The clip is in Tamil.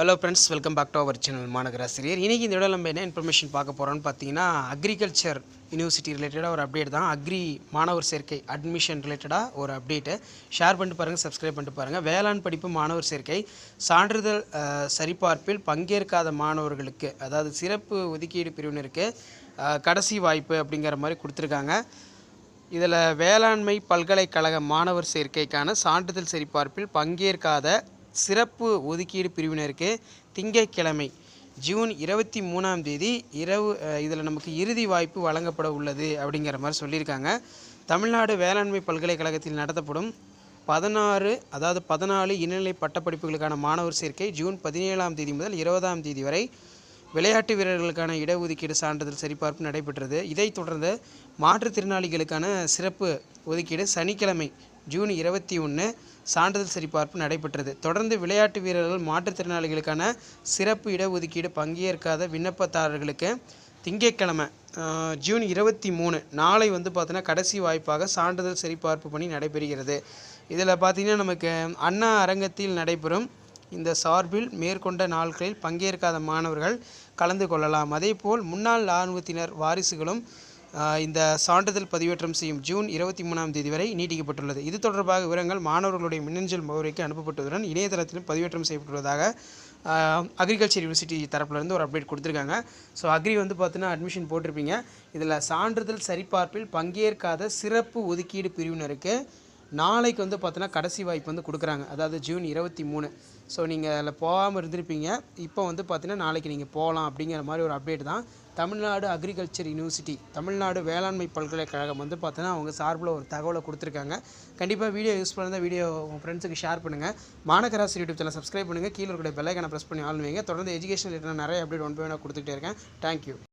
Hello friends welcome back to our channel மாநகராசிரியர் இன்றைக்கி இந்த இடம் நம்ம என்ன இன்ஃபர்மேஷன் பார்க்க போகிறோம்னு பார்த்தீங்கன்னா அக்ரிகல்ச்சர் யூனிவர்சிட்டி ரிலேட்டடாக ஒரு அப்டேட் தான். அக்ரி மாணவர் சேர்க்கை அட்மிஷன் ரிலேட்டடாக ஒரு அப்டேட்டு ஷேர் பண்ணிட்டு பாருங்கள் சப்ஸ்கிரைப் பண்ணிட்டு பாருங்கள் வேளாண் படிப்பு மாணவர் சேர்க்கை சான்றிதழ் சரிபார்ப்பில் பங்கேற்காத மாணவர்களுக்கு அதாவது சிறப்பு ஒதுக்கீடு பிரிவினருக்கு கடைசி வாய்ப்பு அப்படிங்கிற மாதிரி கொடுத்துருக்காங்க. இதில் வேளாண்மை பல்கலைக்கழக மாணவர் சேர்க்கைக்கான சான்றிதழ் சரிபார்ப்பில் பங்கேற்காத சிறப்பு ஒதுக்கீடு பிரிவினருக்கு திங்கட்கிழமை ஜூன் இருபத்தி மூணாம் தேதி இரவு இதில் நமக்கு இறுதி வாய்ப்பு வழங்கப்பட உள்ளது அப்படிங்கிற மாதிரி சொல்லியிருக்காங்க. தமிழ்நாடு வேளாண்மை பல்கலைக்கழகத்தில் நடத்தப்படும் பதினாறு அதாவது பதினாலு இளநிலை பட்டப்படிப்புகளுக்கான மாணவர் சேர்க்கை ஜூன் பதினேழாம் தேதி முதல் இருபதாம் தேதி வரை விளையாட்டு வீரர்களுக்கான இடஒதுக்கீடு சான்றிதழ் சரிபார்ப்பு நடைபெற்றது. இதைத் தொடர்ந்து மாற்றுத்திறனாளிகளுக்கான சிறப்பு ஒதுக்கீடு சனிக்கிழமை ஜூன் இருபத்தி ஒன்று சான்றிதழ் சரிபார்ப்பு நடைபெற்றது. தொடர்ந்து விளையாட்டு வீரர்கள் மாற்றுத்திறனாளிகளுக்கான சிறப்பு இடஒதுக்கீடு பங்கேற்காத விண்ணப்பதாரர்களுக்கு திங்கட்கிழமை ஜூன் இருபத்தி மூணு நாளை வந்து பார்த்தீங்கன்னா கடைசி வாய்ப்பாக சான்றிதழ் சரிபார்ப்பு பணி நடைபெறுகிறது. இதில் பார்த்தீங்கன்னா நமக்கு அண்ணா அரங்கத்தில் நடைபெறும் இந்த சார்பில் மேற்கொண்ட நாட்களில் பங்கேற்காத மாணவர்கள் கலந்து கொள்ளலாம். அதேபோல் முன்னாள் இராணுவத்தினர் வாரிசுகளும் இந்த சான்றிதழ் பதிவேற்றம் செய்யும் ஜூன் இருபத்தி மூணாம் தேதி வரை நீட்டிக்கப்பட்டுள்ளது. இது தொடர்பாக விவரங்கள் மாணவர்களுடைய மின்னஞ்சல் முகவரிக்கு அனுப்பப்பட்டதுடன் இணையதளத்திலும் பதிவேற்றம் செய்யப்பட்டுள்ளதாக அக்ரிகல்ச்சர் யூனிவர்சிட்டி தரப்புலேருந்து ஒரு அப்டேட் கொடுத்துருக்காங்க. ஸோ அக்ரி வந்து பார்த்தீங்கன்னா அட்மிஷன் போட்டிருப்பீங்க. இதில் சான்றிதழ் சரிபார்ப்பில் பங்கேற்காத சிறப்பு ஒதுக்கீடு பிரிவினருக்கு நாளைக்கு வந்து பார்த்தோன்னா கடைசி வாய்ப்பு வந்து கொடுக்குறாங்க. அதாவது ஜூன் இருபத்தி மூணு. ஸோ நீங்கள் அதில் போகாமல் இருந்திருப்பீங்க. இப்போ வந்து பார்த்தீங்கன்னா நாளைக்கு நீங்கள் போகலாம் அப்படிங்கிற மாதிரி ஒரு அப்டேட் தான். தமிழ்நாடு அக்ரிகல்ச்சர் யூனிவர்சிட்டி தமிழ்நாடு வேளாண்மை பல்கலைக்கழகம் வந்து பார்த்தோன்னா அவங்க சார்பில் ஒரு தகவலை கொடுத்துருக்காங்க. கண்டிப்பாக வீடியோ யூஸ் பண்ணால் வீடியோ உங்கள் ஃப்ரெண்ட்ஸுக்கு ஷேர் பண்ணுங்கள் மாநகராசி யூடியூப் சேனல் சப்ஸ்கிரைப் பண்ணுங்கள் கீழே இருக்கிற பெல்லைக்கான ப்ரெஸ் பண்ணி ஆளுவீங்க தொடர்ந்து எஜுகேஷன் ரிலேட்டட் நிறைய அப்டேட் ஒன் பை ஒன்னாக கொடுத்துட்டே இருக்கேன். தேங்க்யூ